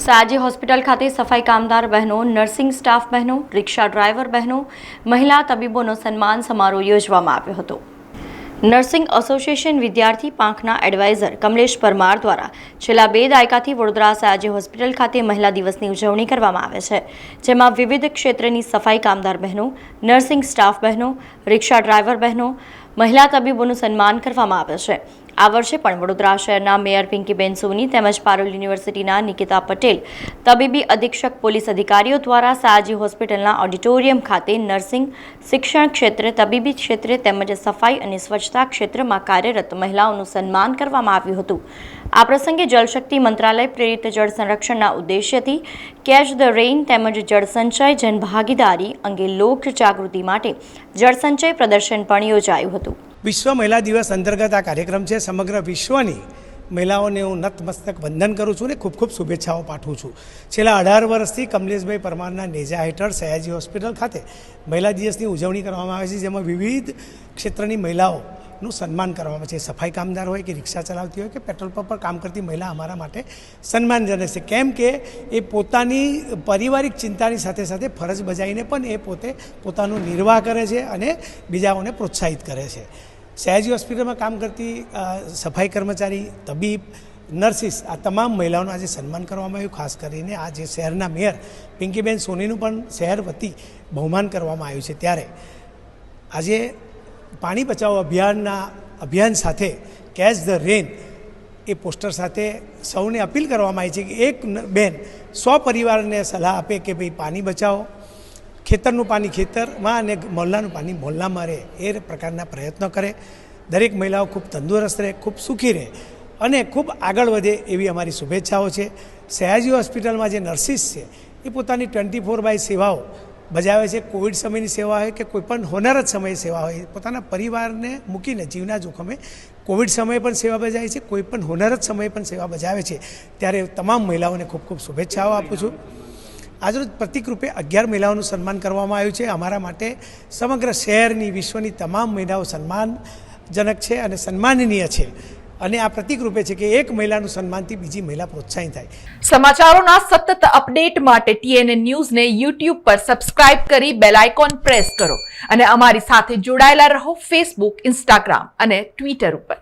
સાજી હોસ્પિટલ ખાતે સફાઈ કામદાર બહેનો, નર્સિંગ સ્ટાફ બહેનો, રિક્ષા ડ્રાઈવર બહેનો, મહિલા તબીબોનો સન્માન સમારોહ યોજવામાં આવ્યો હતો. નર્સિંગ એસોસિએશન વિદ્યાર્થી પાંખના એડવાઇઝર કમલેશ પરમાર દ્વારા છેલ્લા બે દાયકાથી વડોદરા સાજે હોસ્પિટલ ખાતે મહિલા દિવસની ઉજવણી કરવામાં આવે છે, જેમાં વિવિધ ક્ષેત્રની સફાઈ કામદાર બહેનો, નર્સિંગ સ્ટાફ બહેનો, રિક્ષા ડ્રાઈવર બહેનો, મહિલા તબીબોનું સન્માન કરવામાં આવે છે. આ વર્ષે પણ વડોદરા શહેરના મેયર પિંકીબેન સોની તેમજ પારોલ યુનિવર્સિટીના નિકિતા પટેલ તબીબી અધિક્ષક પોલીસ અધિકારીઓ દ્વારા સાજી હોસ્પિટલના ઓડિટોરિયમ ખાતે નર્સિંગ શિક્ષણ ક્ષેત્રે, તબીબી ક્ષેત્રે તેમજ સફાઈ અને સ્વચ્છતા ક્ષેત્રમાં કાર્યરત મહિલાઓનું સન્માન કરવામાં આવ્યું હતું. આ પ્રસંગે જળશક્તિ મંત્રાલય પ્રેરિત જળ સંરક્ષણના ઉદ્દેશ્યથી કેચ ધ રેઇન તેમજ જળસંચય જનભાગીદારી અંગે લોક જાગૃતિ માટે જળસંચય પ્રદર્શન પણ યોજાયું હતું. વિશ્વ મહિલા દિવસ અંતર્ગત આ કાર્યક્રમ છે. સમગ્ર વિશ્વની મહિલાઓને હું નતમસ્તક વંદન કરું છું ને ખૂબ ખૂબ શુભેચ્છાઓ પાઠવું છું. છેલ્લા અઢાર વર્ષથી કમલેશભાઈ પરમારના નેજા હેઠળ સયાજી હોસ્પિટલ ખાતે મહિલા દિવસની ઉજવણી કરવામાં આવે છે, જેમાં વિવિધ ક્ષેત્રની મહિલાઓનું સન્માન કરવામાં આવે છે. સફાઈ કામદાર હોય કે રિક્ષા ચલાવતી હોય કે પેટ્રોલ પંપ પર કામ કરતી મહિલા અમારા માટે સન્માનજનક છે. કેમ કે એ પોતાની પારિવારિક ચિંતાની સાથે સાથે ફરજ બજાવીને પણ એ પોતે પોતાનો નિર્વાહ કરે છે અને બીજાઓને પ્રોત્સાહિત કરે છે. સયાજી હોસ્પિટલમાં કામ કરતી સફાઈ કર્મચારી, તબીબ, નર્સિસ આ તમામ મહિલાઓનું આજે સન્માન કરવામાં આવ્યું. ખાસ કરીને આ જે શહેરના મેયર પિંકીબેન સોનીનું પણ શહેર વતી બહુમાન કરવામાં આવ્યું છે. ત્યારે આજે પાણી બચાવો અભિયાનના અભિયાન સાથે કેચ ધ રેન એ પોસ્ટર સાથે સૌને અપીલ કરવામાં આવી છે કે એક બેન સો પરિવારને સલાહ આપે કે ભાઈ પાણી બચાવો, ખેતરનું પાણી ખેતરમાં અને મોહલ્લાનું પાણી મોહલ્લામાં રહે એ પ્રકારના પ્રયત્નો કરે. દરેક મહિલાઓ ખૂબ તંદુરસ્ત રહે, ખૂબ સુખી રહે અને ખૂબ આગળ વધે એવી અમારી શુભેચ્છાઓ છે. સયાજી હોસ્પિટલમાં જે નર્સિસ છે, એ પોતાની ટ્વેન્ટી ફોર બાય સેવાઓ બજાવે છે, કોવિડ સમયની સેવા હોય કે કોઈ પણ હોનારત સમયે સેવા હોય, પોતાના પરિવારને મૂકીને જીવના જોખમે કોવિડ સમયે પણ સેવા બજાવે છે, કોઈ પણ હોનારત સમયે પણ સેવા બજાવે છે. ત્યારે તમામ મહિલાઓને ખૂબ ખૂબ શુભેચ્છાઓ આપું છું. આજરોજ પ્રતિકરૂપે અગિયાર મહિલાઓનું સન્માન કરવામાં આવ્યું છે. અમારા માટે સમગ્ર શહેરની વિશ્વની તમામ મહિલાઓ સન્માનજનક છે અને સન્માનનીય છે. અને આ પ્રતિક રૂપે છે કે એક મહિલાનું સન્માનથી બીજી મહિલા પ્રોત્સાહિત થાય. સમાચારોના સતત અપડેટ માટે ટીએનએ ન્યૂઝને યુટ્યુબ પર સબસ્ક્રાઇબ કરી બેલ આઇકોન પ્રેસ કરો અને અમારી સાથે જોડાયેલા રહો ફેસબુક, ઇન્સ્ટાગ્રામ અને ટ્વિટર ઉપર.